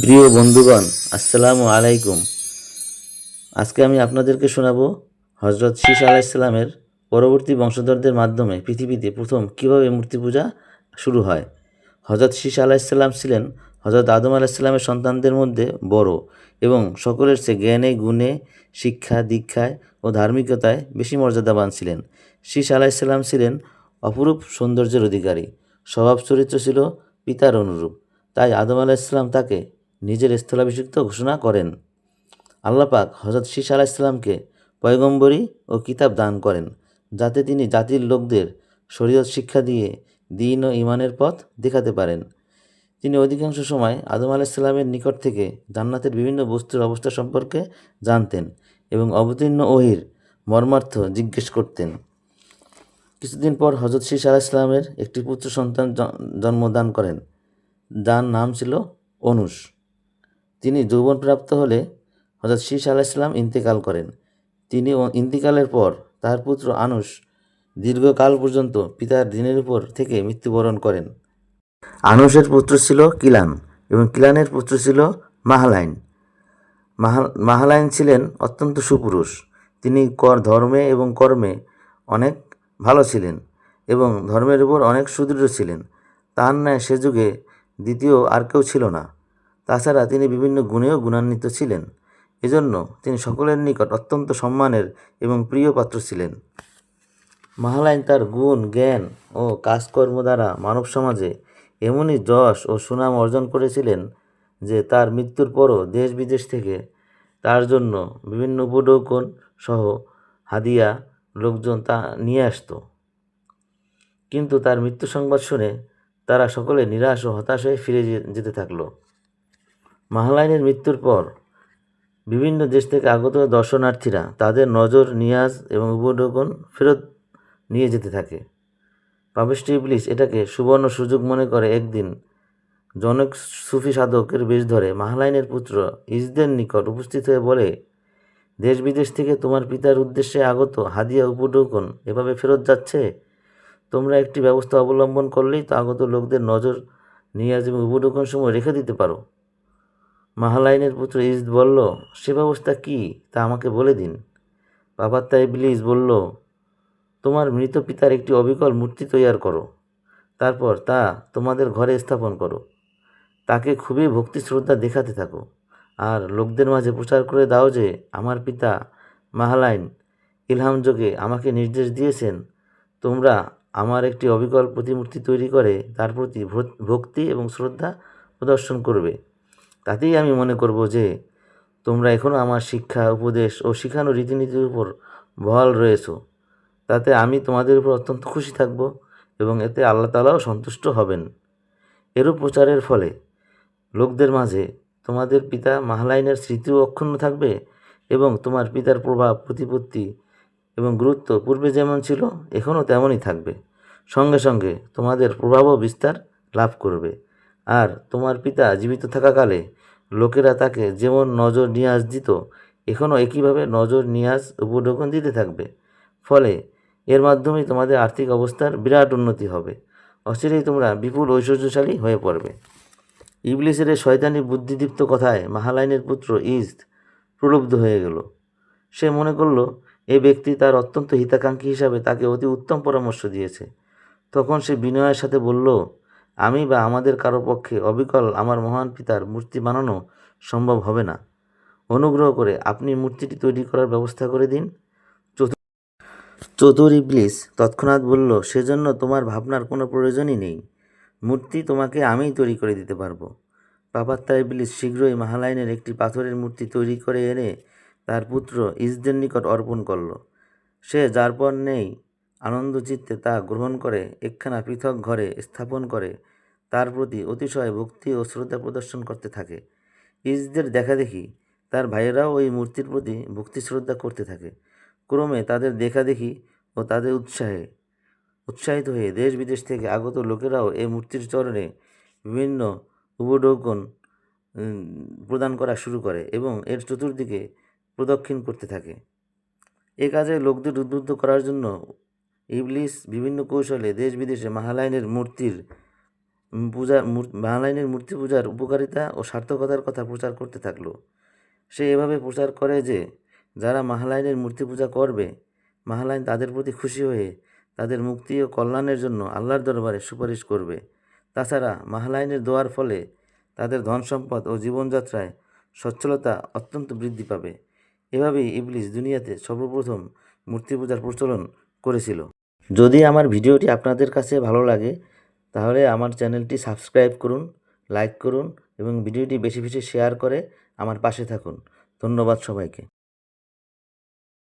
প্রিয় বন্ধুগণ, আসসালামু আলাইকুম। আজকে আমি আপনাদেরকে শোনাবো হজরত শীষ আলাইসাল্লামের পরবর্তী বংশধরদের মাধ্যমে পৃথিবীতে প্রথম কীভাবে মূর্তি পূজা শুরু হয়। হজরত শীষ আলাইসাল্লাম ছিলেন হজরত আদম আলাইসাল্লামের সন্তানদের মধ্যে বড় এবং সকলের চেয়ে জ্ঞানে, গুণে, শিক্ষা, দীক্ষায় ও ধার্মিকতায় বেশি মর্যাদাবান ছিলেন। শীষ আলাইসাল্লাম ছিলেন অপরূপ সৌন্দর্যের অধিকারী। স্বভাব চরিত্র ছিল পিতার অনুরূপ। তাই আদম আলাইসাল্লাম তাকে নিজের স্থলাভিষিক্ত ঘোষণা করেন। আল্লাপাক হজরত শীষ আলাইসাল্লামকে পয়গম্বরী ও কিতাব দান করেন, যাতে তিনি জাতির লোকদের শরীয়ত শিক্ষা দিয়ে দিন ও ইমানের পথ দেখাতে পারেন। তিনি অধিকাংশ সময় আদম আলাইসাল্লামের নিকট থেকে জান্নাতের বিভিন্ন বস্তুর অবস্থা সম্পর্কে জানতেন এবং অবতীর্ণ ওহির মর্মার্থ জিজ্ঞেস করতেন। কিছুদিন পর হজরত শীষ আলাইসাল্লামের একটি পুত্র সন্তান জন্মদান করেন, যার নাম ছিল অনুষ। তিনি যৌবনপ্রাপ্ত হলে হজরত শীষ আলাইসাল্লাম ইন্তেকাল করেন। তিনি ইন্তেকালের পর তার পুত্র আনুস দীর্ঘকাল পর্যন্ত পিতার দিনের উপর থেকে মৃত্যুবরণ করেন। আনুসের পুত্র ছিল কিলান এবং কিলানের পুত্র ছিল মাহালাইন। মাহা- মাহালাইন ছিলেন অত্যন্ত সুপুরুষ। তিনি কর ধর্মে এবং কর্মে অনেক ভালো ছিলেন এবং ধর্মের উপর অনেক সুদৃঢ় ছিলেন। তার ন্যায় সে যুগে দ্বিতীয় আর কেউ ছিল না। তাছাড়া তিনি বিভিন্ন গুণেও গুণান্বিত ছিলেন। এজন্য তিনি সকলের নিকট অত্যন্ত সম্মানের এবং প্রিয় পাত্র ছিলেন। মাহালাইন তার গুণ, জ্ঞান ও কাজকর্ম দ্বারা মানব সমাজে এমনই যশ ও সুনাম অর্জন করেছিলেন যে তার মৃত্যুর পরও দেশ বিদেশ থেকে তার জন্য বিভিন্ন উপডৌকন সহ হাদিয়া লোকজন তা নিয়ে আসতো। কিন্তু তার মৃত্যু সংবাদ শুনে তারা সকলে নিরাশ ও হতাশ হয়ে ফিরে যেতে থাকল। মাহালাইনের মৃত্যুর পর বিভিন্ন দেশ থেকে আগত দর্শনার্থীরা তাদের নজর নিয়াজ এবং উপঢৌকন ফেরত নিয়ে যেতে থাকে। পাপিস্ট ইবলিস এটাকে সুবর্ণ সুযোগ মনে করে একদিন জনক সুফি সাধকের বেশ ধরে মাহালাইনের পুত্র ইজদের নিকট উপস্থিত হয়ে বলে, দেশ বিদেশ থেকে তোমার পিতার উদ্দেশ্যে আগত হাদিয়া উপঢৌকন এভাবে ফেরত যাচ্ছে? তোমরা একটি ব্যবস্থা অবলম্বন করলেই তো আগত লোকদের নজর নিয়াজ এবং উপঢৌকন সময় রেখে দিতে পারো। মাহালাইনের পুত্র ইজদ বলল, সে ব্যবস্থা কি? তা আমাকে বলে দিন। বাবার বাবাত্তা ইবলিস বলল, তোমার মৃত পিতার একটি অবিকল মূর্তি তৈয়ার করো। তারপর তা তোমাদের ঘরে স্থাপন করো। তাকে খুবই ভক্তি শ্রদ্ধা দেখাতে থাকো। আর লোকদের মাঝে প্রচার করে দাও যে, আমার পিতা মাহালাইন ইলহাম যোগে আমাকে নির্দেশ দিয়েছেন, তোমরা আমার একটি অবিকল প্রতিমূর্তি তৈরি করে তার প্রতি ভক- ভক্তি এবং শ্রদ্ধা প্রদর্শন করবে। তাতেই আমি মনে করব যে তোমরা এখনও আমার শিক্ষা, উপদেশ ও শিখানো রীতিনীতির উপর বহাল রয়েছো। তাতে আমি তোমাদের উপর অত্যন্ত খুশি থাকব এবং এতে আল্লাহ তালাও সন্তুষ্ট হবেন। এরূপ প্রচারের ফলে লোকদের মাঝে তোমাদের পিতা মাহলাইনের স্মৃতিও অক্ষুণ্ণ থাকবে এবং তোমার পিতার প্রভাব, প্রতিপত্তি এবং গুরুত্ব পূর্বে যেমন ছিল এখনও তেমনই থাকবে। সঙ্গে সঙ্গে তোমাদের প্রভাবও বিস্তার লাভ করবে। আর তোমার পিতা জীবিত থাকাকালে লোকেরা তাকে যেমন নজর নিয়াজ দিত, এখনও একইভাবে নজর নিয়াজ উপঢৌকন দিতে থাকবে। ফলে এর মাধ্যমেই তোমাদের আর্থিক অবস্থার বিরাট উন্নতি হবে। অচিরেই তোমরা বিপুল ঐশ্বর্যশালী হয়ে পড়বে। ইবলিসের শয়তানি বুদ্ধিদীপ্ত কথায় মাহালাইনের পুত্র ইস্ত প্রলুব্ধ হয়ে গেল। সে মনে করল, এ ব্যক্তি তার অত্যন্ত হিতাকাঙ্ক্ষী হিসাবে তাকে অতি উত্তম পরামর্শ দিয়েছে। তখন সে বিনয়ের সাথে বলল আমি বা আমাদের কারও পক্ষে অবিকল আমার মহান পিতার মূর্তি বানানো সম্ভব হবে না। অনুগ্রহ করে আপনি মূর্তিটি তৈরি করার ব্যবস্থা করে দিন। চতু- চতুর ইবলিস তৎক্ষণাৎ বলল, সেজন্য তোমার ভাবনার কোনো প্রয়োজনই নেই। মূর্তি তোমাকে আমিই তৈরি করে দিতে পারব। পাপাত্তা ইবলিস শীঘ্রই মাহালাইনের একটি পাথরের মূর্তি তৈরি করে এনে তার পুত্র ইসদের নিকট অর্পণ করল। সে যার পর নেই আনন্দ চিত্তে তা গ্রহণ করে, একখানা পৃথক ঘরে স্থাপন করে, তার প্রতি অতিশয় ভক্তি ও শ্রদ্ধা প্রদর্শন করতে থাকে। ইসদের দেখা দেখি তার ভাইয়েরাও ওই মূর্তির প্রতি ভক্তি শ্রদ্ধা করতে থাকে। ক্রমে তাদের দেখা দেখি ও তাদের উৎসাহে, উৎসাহিত হয়ে দেশ বিদেশ থেকে আগত লোকেরাও এই মূর্তির চরণে বিভিন্ন উপঢৌকন প্রদান করা শুরু করে এবং এর চতুর্দিকে প্রদক্ষিণ করতে থাকে। এ কাজে লোকদের উদ্বুদ্ধ করার জন্য ইবলিস বিভিন্ন কৌশলে দেশ বিদেশে মাহালাইনের মূর্তির পূজা বাহালাইনের মূর্তি পূজার উপকারিতা ও সার্থকতার কথা প্রচার করতে থাকল। সে এভাবে প্রচার করে যে, যারা মাহালাইনের মূর্তি পূজা করবে, মাহালাইন তাদের প্রতি খুশি হয়ে তাদের মুক্তি ও কল্যাণের জন্য আল্লাহর দরবারে সুপারিশ করবে। তাছাড়া মাহালাইনের দোয়ার ফলে তাদের ধন সম্পদ ও জীবনযাত্রায় সচ্ছলতা অত্যন্ত বৃদ্ধি পাবে। এভাবেই ইবলিস দুনিয়াতে সর্বপ্রথম মূর্তি পূজার প্রচলন করেছিল। যদি আমার ভিডিওটি আপনাদের কাছে ভালো লাগে, তাহলে আমার চ্যানেলটি সাবস্ক্রাইব করুন, লাইক করুন এবং ভিডিওটি বেশি বেশি শেয়ার করে আমার পাশে থাকুন। ধন্যবাদ সবাইকে।